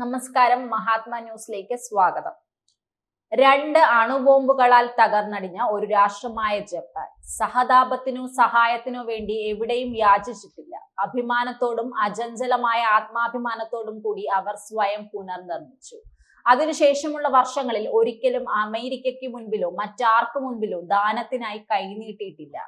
നമസ്കാരം മഹാത്മാ ന്യൂസിലേക്ക് സ്വാഗതം. രണ്ട് അണുബോംബുകളാൽ തകർന്നടിഞ്ഞ ഒരു രാഷ്ട്രമായ ജപ്പാൻ സഹതാപത്തിനോ സഹായത്തിനോ വേണ്ടി എവിടെയും യാചിച്ചിട്ടില്ല. അഭിമാനത്തോടും അചഞ്ചലമായ ആത്മാഭിമാനത്തോടും കൂടി അവർ സ്വയം പുനർനിർമ്മിച്ചു. അതിനുശേഷമുള്ള വർഷങ്ങളിൽ ഒരിക്കലും അമേരിക്കയ്ക്ക് മുൻപിലോ മറ്റാർക്കു മുൻപിലോ ദാനത്തിനായി കൈനീട്ടിയിട്ടില്ല.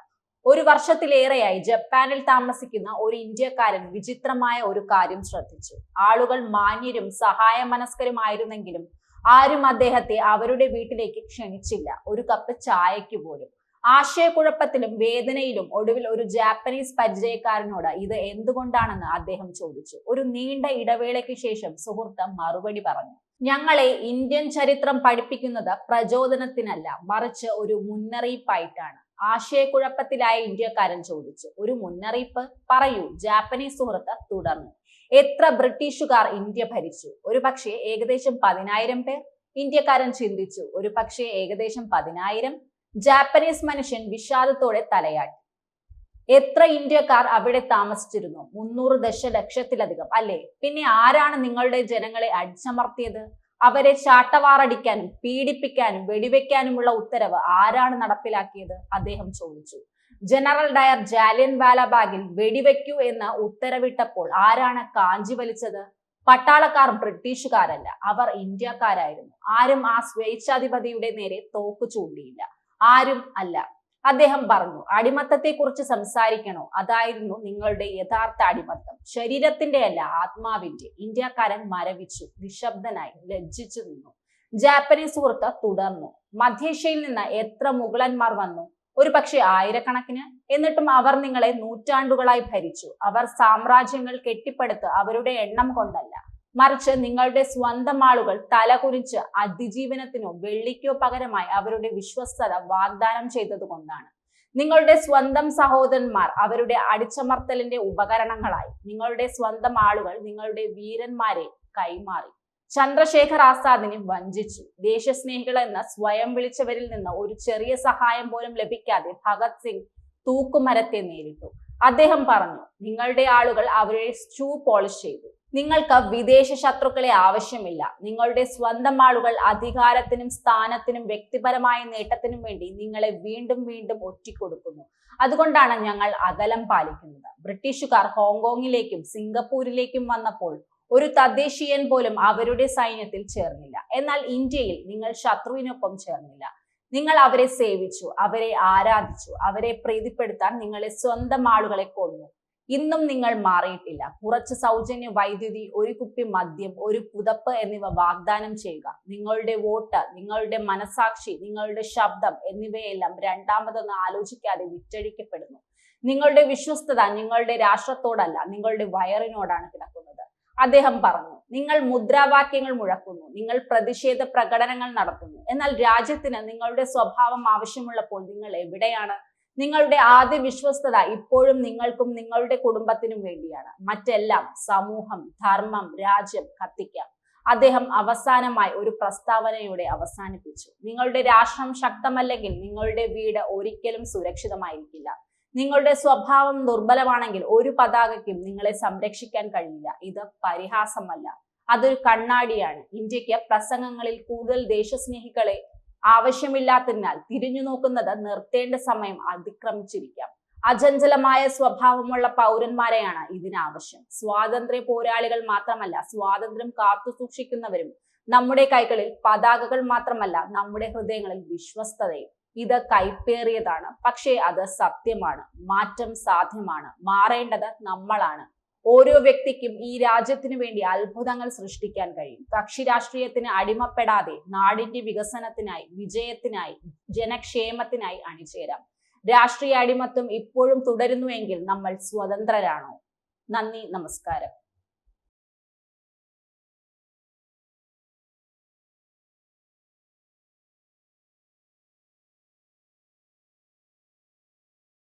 ഒരു വർഷത്തിലേറെയായി ജപ്പാനിൽ താമസിക്കുന്ന ഒരു ഇന്ത്യക്കാരൻ വിചിത്രമായ ഒരു കാര്യം ശ്രദ്ധിച്ചു. ആളുകൾ മാന്യരും സഹായ മനസ്കരുമായിരുന്നെങ്കിലും ആരും അദ്ദേഹത്തെ അവരുടെ വീട്ടിലേക്ക് ക്ഷണിച്ചില്ല. ഒരു കപ്പ് ചായയ്ക്ക് പോലും. ആശയക്കുഴപ്പത്തിലും വേദനയിലും ഒടുവിൽ ഒരു ജാപ്പനീസ് പരിചയക്കാരനോട് ഇത് എന്തുകൊണ്ടാണെന്ന് അദ്ദേഹം ചോദിച്ചു. ഒരു നീണ്ട ഇടവേളയ്ക്ക് ശേഷം സുഹൃത്ത് മറുപടി പറഞ്ഞു. ഞങ്ങളെ ഇന്ത്യൻ ചരിത്രം പഠിപ്പിക്കുന്നത് പ്രചോദനത്തിനല്ല മറിച്ച് ഒരു മുന്നറിയിപ്പായിട്ടാണ്. ആശയക്കുഴപ്പത്തിലായ ഇന്ത്യക്കാരൻ ചോദിച്ചു. ഒരു മുന്നറിയിപ്പ് പറയൂ. ജാപ്പനീസ് സുഹൃത്ത് തുടർന്നു. എത്ര ബ്രിട്ടീഷുകാർ ഇന്ത്യ ഭരിച്ചു? ഒരു പക്ഷേ ഏകദേശം പതിനായിരം പേർ ഇന്ത്യക്കാരൻ ചിന്തിച്ചു. ഒരു പക്ഷേ ഏകദേശം പതിനായിരം ജാപ്പനീസ് മനുഷ്യൻ വിഷാദത്തോടെ തലയാട്ടി. എത്ര ഇന്ത്യക്കാർ അവിടെ താമസിച്ചിരുന്നു? മുന്നൂറ് ദശലക്ഷത്തിലധികം. അല്ലേ? പിന്നെ ആരാണ് നിങ്ങളുടെ ജനങ്ങളെ അടിച്ചമർത്തിയത്? അവരെ ചാട്ടവാറടിക്കാനും പീഡിപ്പിക്കാനും വെടിവെക്കാനുമുള്ള ഉത്തരവ് ആരാണ് നടപ്പിലാക്കിയത്? അദ്ദേഹം ചോദിച്ചു. ജനറൽ ഡയർ ജാലിയൻ വാലാബാഗിൽ വെടിവെക്കൂ എന്ന് ഉത്തരവിട്ടപ്പോൾ ആരാണ് കാഞ്ചി വലിച്ചത് പട്ടാളക്കാർ ബ്രിട്ടീഷുകാരല്ല അവർ ഇന്ത്യക്കാരായിരുന്നു. ആരും ആ സ്വേച്ഛാധിപതിയുടെ നേരെ തോക്ക് ചൂണ്ടിയില്ല. ആരും അല്ല. അദ്ദേഹം പറഞ്ഞു അടിമത്തത്തെക്കുറിച്ച് സംസാരിക്കണോ? അതായിരുന്നു നിങ്ങളുടെ യഥാർത്ഥ അടിമത്തം. ശരീരത്തിന്റെ അല്ല ആത്മാവിന്റെ ഇന്ത്യക്കാരൻ മരവിച്ചു നിശബ്ദനായി ലജ്ജിച്ചു നിന്നു. ജാപ്പനീസ് സുഹൃത്ത് തുടർന്നു. മധ്യേഷ്യയിൽ നിന്ന് എത്ര മുഗളന്മാർ വന്നു? ഒരു പക്ഷേ ആയിരക്കണക്കിന്. എന്നിട്ടും അവർ നിങ്ങളെ നൂറ്റാണ്ടുകളായി ഭരിച്ചു. അവർ സാമ്രാജ്യങ്ങൾ കെട്ടിപ്പടുത്ത് അവരുടെ എണ്ണം കൊണ്ടല്ല. മറിച്ച് നിങ്ങളുടെ സ്വന്തം ആളുകൾ തലകുനിച്ച് അതിജീവനത്തിനോ വെള്ളിക്കോ പകരമായി അവരുടെ വിശ്വസ്തത വാഗ്ദാനം ചെയ്തതുകൊണ്ടാണ് നിങ്ങളുടെ സ്വന്തം സഹോദരന്മാർ അവരുടെ അടിച്ചമർത്തലിന്റെ ഉപകരണങ്ങളായി നിങ്ങളുടെ സ്വന്തം ആളുകൾ നിങ്ങളുടെ വീരന്മാരെ കൈമാറി. ചന്ദ്രശേഖർ ആസാദിനെ വഞ്ചിച്ചു. ദേശസ്നേഹികൾ എന്ന സ്വയം വിളിച്ചവരിൽ നിന്ന് ഒരു ചെറിയ സഹായം പോലും ലഭിക്കാതെ ഭഗത് സിംഗ് തൂക്കുമരത്തെ നേരിട്ടു. അദ്ദേഹം പറഞ്ഞു നിങ്ങളുടെ ആളുകൾ അവരെ സ്റ്റൂ പോളിഷ് ചെയ്തു. നിങ്ങൾക്ക് വിദേശ ശത്രുക്കളെ ആവശ്യമില്ല. നിങ്ങളുടെ സ്വന്തം ആളുകൾ അധികാരത്തിനും സ്ഥാനത്തിനും വ്യക്തിപരമായ നേട്ടത്തിനും വേണ്ടി നിങ്ങളെ വീണ്ടും വീണ്ടും ഒറ്റിക്കൊടുക്കുന്നു. അതുകൊണ്ടാണ് ഞങ്ങൾ അകലം പാലിക്കുന്നത്. ബ്രിട്ടീഷുകാർ ഹോങ്കോങ്ങിലേക്കും സിംഗപ്പൂരിലേക്കും വന്നപ്പോൾ ഒരു തദ്ദേശീയൻ പോലും അവരുടെ സൈന്യത്തിൽ ചേർന്നില്ല. എന്നാൽ ഇന്ത്യയിൽ നിങ്ങൾ ശത്രുവിനൊപ്പം ചേർന്നില്ല. നിങ്ങൾ അവരെ സേവിച്ചു അവരെ ആരാധിച്ചു അവരെ പ്രീതിപ്പെടുത്താൻ നിങ്ങളെ സ്വന്തം ആളുകളെ കൊന്നു. ഇന്നും നിങ്ങൾ മാറിയിട്ടില്ല. കുറച്ച് സൗജന്യ വൈദ്യുതി ഒരു കുപ്പി മദ്യം ഒരു പുതപ്പ് എന്നിവ വാഗ്ദാനം ചെയ്യുക. നിങ്ങളുടെ വോട്ട് നിങ്ങളുടെ മനസാക്ഷി നിങ്ങളുടെ ശബ്ദം എന്നിവയെല്ലാം രണ്ടാമതൊന്ന് ആലോചിക്കാതെ വിറ്റഴിക്കപ്പെടുന്നു. നിങ്ങളുടെ വിശ്വസ്തത നിങ്ങളുടെ രാഷ്ട്രത്തോടല്ല നിങ്ങളുടെ വയറിനോടാണ് കിടക്കുന്നത്. അദ്ദേഹം പറഞ്ഞു നിങ്ങൾ മുദ്രാവാക്യങ്ങൾ മുഴക്കുന്നു നിങ്ങൾ പ്രതിഷേധ പ്രകടനങ്ങൾ നടത്തുന്നു. എന്നാൽ രാജ്യത്തിന് നിങ്ങളുടെ സ്വഭാവം ആവശ്യമുള്ളപ്പോൾ നിങ്ങൾ എവിടെയാണ് നിങ്ങളുടെ ആദ്യ വിശ്വസ്തത ഇപ്പോഴും നിങ്ങൾക്കും നിങ്ങളുടെ കുടുംബത്തിനും വേണ്ടിയാണ്. മറ്റെല്ലാം സമൂഹം ധർമ്മം രാജ്യം കത്തിക്കാം. അദ്ദേഹം അവസാനമായി ഒരു പ്രസ്താവനയോടെ അവസാനിപ്പിച്ചു. നിങ്ങളുടെ രാഷ്ട്രം ശക്തമല്ലെങ്കിൽ നിങ്ങളുടെ വീട് ഒരിക്കലും സുരക്ഷിതമായിരിക്കില്ല. നിങ്ങളുടെ സ്വഭാവം ദുർബലമാണെങ്കിൽ ഒരു പതാകയ്ക്കും നിങ്ങളെ സംരക്ഷിക്കാൻ കഴിയില്ല. ഇത് പരിഹാസമല്ല. അതൊരു കണ്ണാടിയാണ്. ഇന്ത്യയ്ക്ക് പ്രസംഗങ്ങളിൽ കൂടുതൽ ദേശസ്നേഹികളെ ആവശ്യമില്ലാത്തതിനാൽ തിരിഞ്ഞു നോക്കുന്നത് നിർത്തേണ്ട സമയം അതിക്രമിച്ചിരിക്കാം. അചഞ്ചലമായ സ്വഭാവമുള്ള പൗരന്മാരെയാണ് ഇതിനാവശ്യം. സ്വാതന്ത്ര്യ പോരാളികൾ മാത്രമല്ല സ്വാതന്ത്ര്യം കാത്തു സൂക്ഷിക്കുന്നവരും നമ്മുടെ കൈകളിൽ പതാകകൾ മാത്രമല്ല നമ്മുടെ ഹൃദയങ്ങളിൽ വിശ്വസ്തതയും. ഇത് കൈപ്പേറിയതാണ്. പക്ഷേ അത് സത്യമാണ്. മാറ്റം സാധ്യമാണ്. മാറേണ്ടത് നമ്മളാണ്. ഓരോ വ്യക്തിക്കും ഈ രാജ്യത്തിനു വേണ്ടി അത്ഭുതങ്ങൾ സൃഷ്ടിക്കാൻ കഴിയും. കക്ഷി രാഷ്ട്രീയത്തിന് അടിമപ്പെടാതെ നാടിന്റെ വികസനത്തിനായി വിജയത്തിനായി ജനക്ഷേമത്തിനായി അണിചേരാം. രാഷ്ട്രീയ അടിമത്വം ഇപ്പോഴും തുടരുന്നുവെങ്കിൽ നമ്മൾ സ്വതന്ത്രരാണോ? നന്ദി നമസ്കാരം.